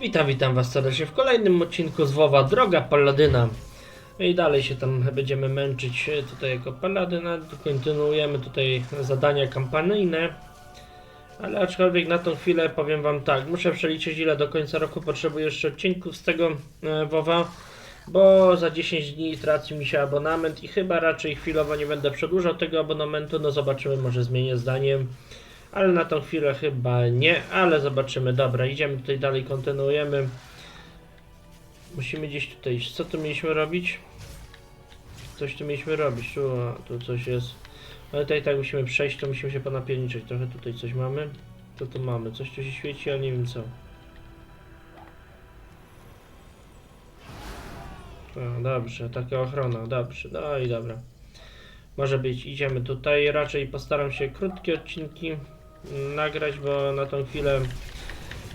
Witam, witam was serdecznie w kolejnym odcinku z WoWa Droga Paladyna. I dalej się tam będziemy męczyć e, tutaj jako Paladyna. Kontynuujemy tutaj zadania kampanijne. Ale aczkolwiek na tą chwilę powiem wam tak, muszę przeliczyć ile do końca roku potrzebuję jeszcze odcinków z tego e, WoWa. Bo za 10 dni traci mi się abonament i chyba raczej chwilowo nie będę przedłużał tego abonamentu. No zobaczymy, może zmienię zdanie. Ale na tą chwilę chyba nie, ale zobaczymy. Dobra, idziemy tutaj dalej, kontynuujemy. Musimy gdzieś tutaj iść. Co tu mieliśmy robić? Coś tu mieliśmy robić. Tu, tu coś jest. Ale tutaj tak musimy przejść, to musimy się ponapierniczyć. Trochę tutaj coś mamy. Co tu mamy? Coś tu się świeci, ale nie wiem co. O, dobrze, taka ochrona, dobrze, no i dobra. Może być, idziemy tutaj. Raczej postaram się krótkie odcinki nagrać, bo na tą chwilę,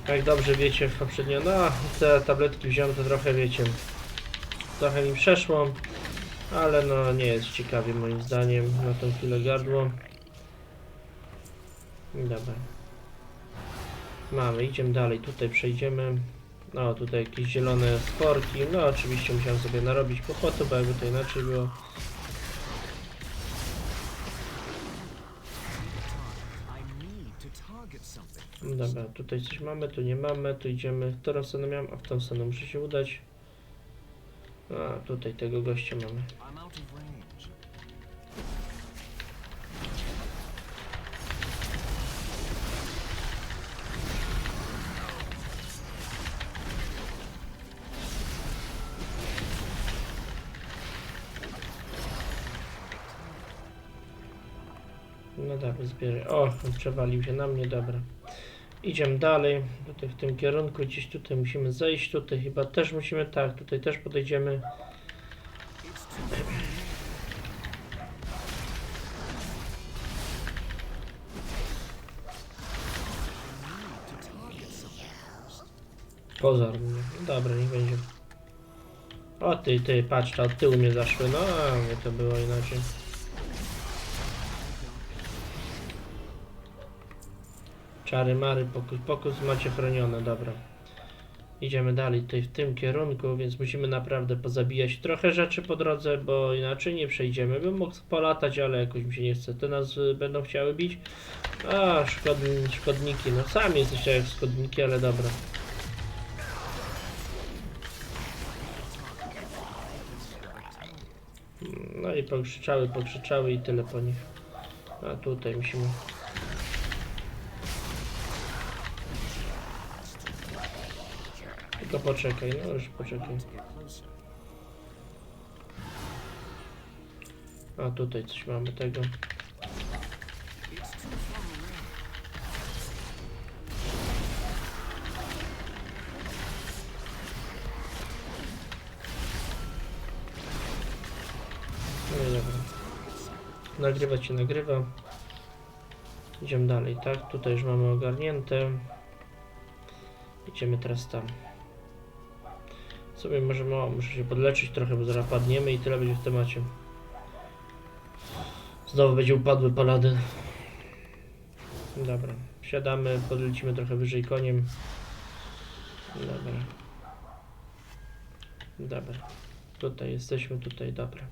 jak dobrze wiecie, poprzednio, no te tabletki wziąłem, to trochę wiecie, trochę mi przeszło, ale no nie jest ciekawie moim zdaniem na tą chwilę gardło. Dobra. Mamy, idziemy dalej, tutaj przejdziemy. No, tutaj jakieś zielone sporki. No, oczywiście musiałem sobie narobić kłopotu, bo jakby to inaczej było. Dobra, tutaj coś mamy, tu nie mamy, tu idziemy. W którą stronę miałem? A w tą stronę muszę się udać. A, tutaj tego gościa mamy. No dobra, zbierę. O, przewalił się na mnie, dobra. Idziemy dalej, tutaj w tym kierunku, gdzieś tutaj musimy zejść, tutaj chyba też musimy, tak, tutaj też podejdziemy. Pozor mnie. Dobra, niech będzie. O ty, ty, patrz, od tyłu mnie zaszły, no, nie to było inaczej. Czary mary, pokus, pokus macie chronione, dobra. Idziemy dalej tutaj w tym kierunku, więc musimy naprawdę pozabijać trochę rzeczy po drodze, bo inaczej nie przejdziemy. Bym mógł polatać, ale jakoś mi się nie chce. Te nas y, będą chciały bić. A, szkodni, szkodniki, no sami jesteście jak szkodniki, ale dobra. No i pokrzyczały, pokrzyczały i tyle po nich. A tutaj musimy. Tylko poczekaj, no już poczekaj. A tutaj coś mamy tego. No. Nagrywać się nagrywa. Idziemy dalej, tak? Tutaj już mamy ogarnięte. Idziemy teraz tam. Sobie możemy, o, muszę się podleczyć trochę, bo zaraz padniemy i tyle będzie w temacie. Znowu będzie upadły paladyn. Dobra, siadamy, podlecimy trochę wyżej koniem. Dobra. Dobra. Tutaj jesteśmy, tutaj, dobra.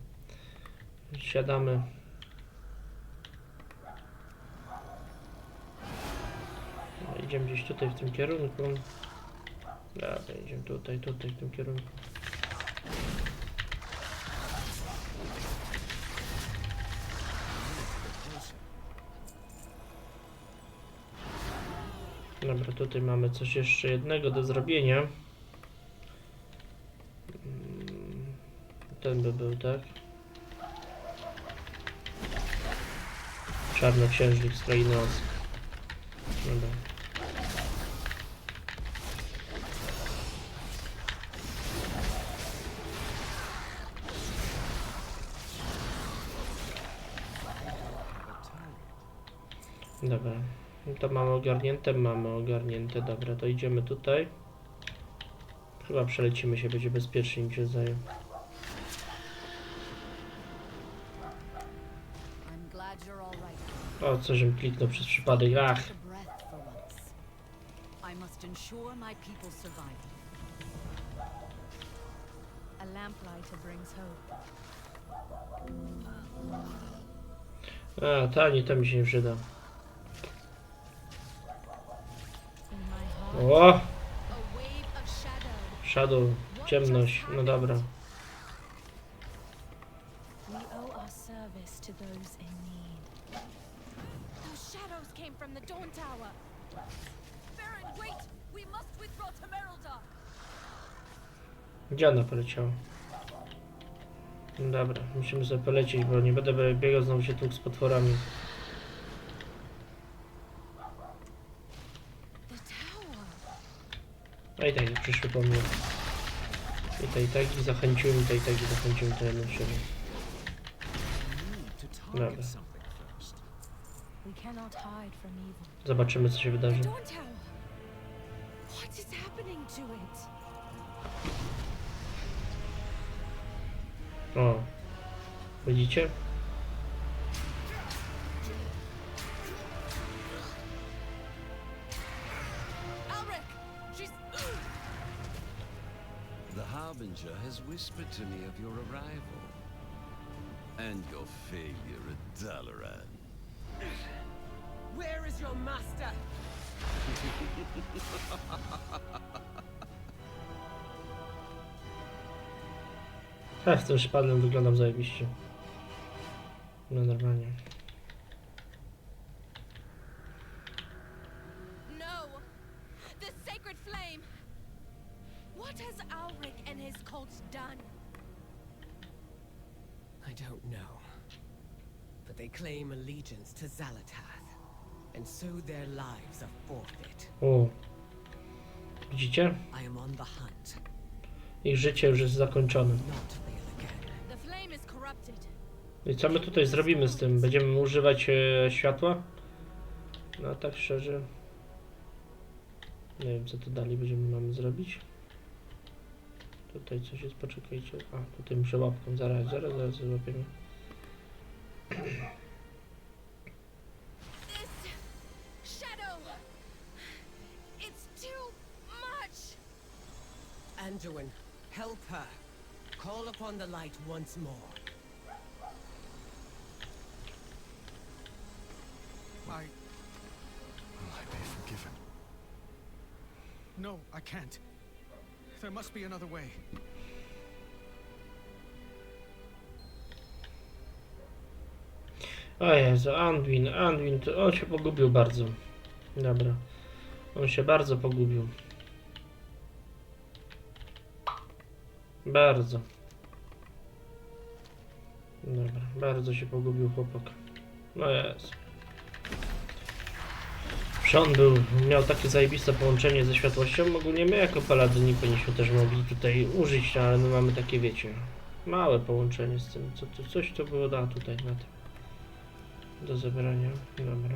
Siadamy. Idziemy gdzieś tutaj w tym kierunku. Dobra, idziemy tutaj, tutaj w tym kierunku. Dobra, tutaj mamy coś jeszcze jednego do zrobienia. Mm, Ten by był, tak? Czarnoksiężnik z krainy Osk. Dobra. Dobra. To mamy ogarnięte, mamy ogarnięte. Dobra, to idziemy tutaj. Chyba przelecimy się, będzie bezpiecznie mi się zdaje. O, co żem kliknął przez przypadek. Ach. A, ta nie, to mi się nie przyda. We must withdraw to Merildar. Gdzie ona poleciała? No dobra, musimy sobie polecieć, bo nie będę biegał znowu się tłukł z potworami. The tower. A i tak przyszły po mnie. I tak, i tak, i zachęciły mi, i tak, i zachęciły to jedną siebie. Dobra. Zobaczymy, co się wydarzy. O. Widzicie? Harbinger has whispered to me of your arrival. And your failure at Dalaran. Where is your master? A, w tym szpadlem wyglądam zajebiście. No normalnie. Don't know. But they claim allegiance to Zalatath. And so their lives are forfeit. O. Widzicie? I am on the hunt. Ich życie już jest zakończone. Not fail again. The flame is corrupted. I co my tutaj zrobimy z tym? Będziemy używać e, światła? No tak szczerze. Nie wiem co tu dalej będziemy mamy zrobić. Tutaj coś jest, poczekajcie. A, tutaj muszę łapką, zaraz, zaraz, zaraz złapiemy. This shadow! It's too much! Anduin, help her. Call upon the light once more. I. Will I be forgiven? No, I can't. There must be another way. O Jezu, Anduin, Anduin, to on się pogubił bardzo. Dobra. On się bardzo pogubił. Bardzo. Dobra, bardzo się pogubił chłopak. No jest. On był, miał takie zajebiste połączenie ze światłością. Ogólnie my jako paladyni powinniśmy też mogli tutaj użyć, ale my mamy takie, wiecie, małe połączenie z tym. Co, coś to było da tutaj na tym. Do zabrania. Dobra.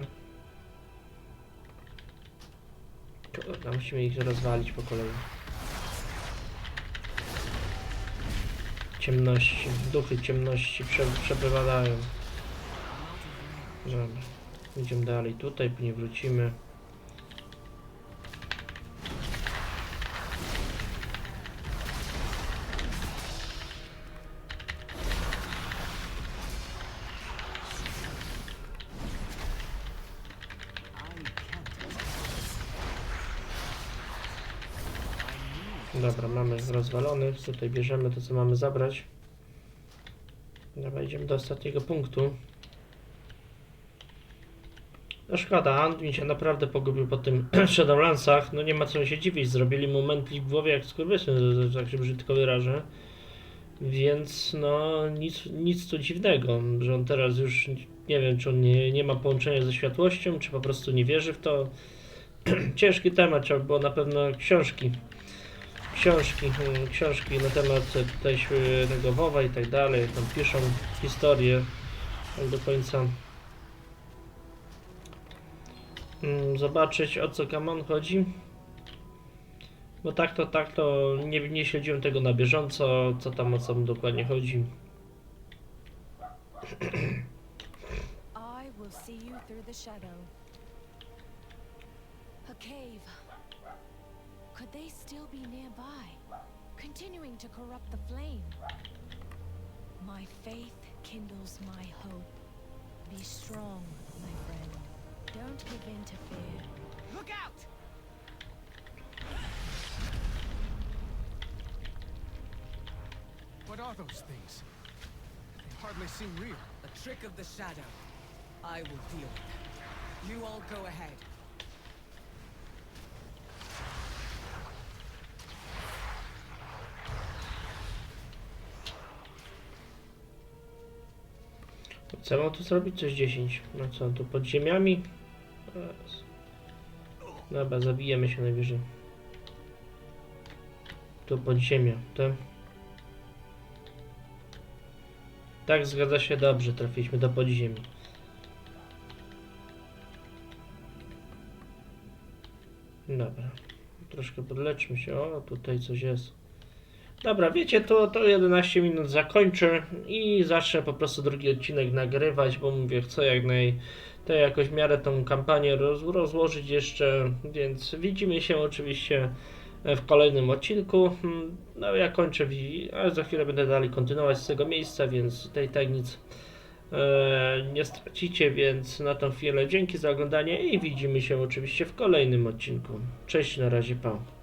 Kurde, musimy ich rozwalić po kolei. Ciemności, duchy ciemności prze, przebywają. Dobra. Idziemy dalej tutaj, później wrócimy. Dobra, mamy rozwalony. Tutaj bierzemy to, co mamy zabrać. Dobra, idziemy do ostatniego punktu. No szkoda, Anduin się naprawdę pogubił po tym Shadowlandsach. No nie ma co się dziwić, zrobili mu mętlik w głowie jak skurwysyn, tak się brzydko wyrażę. Więc no nic, nic tu dziwnego, że on teraz już nie wiem, czy on nie, nie ma połączenia ze światłością, czy po prostu nie wierzy w to. Ciężki temat, trzeba było na pewno książki książki, mm, książki na temat e, e, tego WoWa i tak dalej, tam piszą historię tak do końca zobaczyć o co Kamon chodzi. Bo tak to, tak to nie, nie śledziłem tego na bieżąco, co tam o co dokładnie chodzi. I will see you through the shadow. A cave. Could they still be nearby, continuing to corrupt the flame? My faith kindles my hope. Be strong, my friend. Don't give in to fear. Look out! What are those things? They hardly seem real. A trick of the shadow. I will deal with them. You all go ahead. Mam tu zrobić? Coś 10. No co, tu pod ziemiami? Dobra, zabijemy się najwyżej. Tu pod ziemią, to. Tak, zgadza się, dobrze, trafiliśmy do podziemi. Dobra, troszkę podleczmy się, o, tutaj coś jest. Dobra, wiecie, to, to 11 minut zakończę i zacznę po prostu drugi odcinek nagrywać, bo mówię, chcę jak naj, to jakoś w miarę tą kampanię roz, rozłożyć jeszcze, więc widzimy się oczywiście w kolejnym odcinku. Mm, No ja kończę, wi- a za chwilę będę dalej kontynuować z tego miejsca, więc tutaj tak nic e, nie stracicie, więc na tą chwilę dzięki za oglądanie i widzimy się oczywiście w kolejnym odcinku. Cześć, na razie, pa.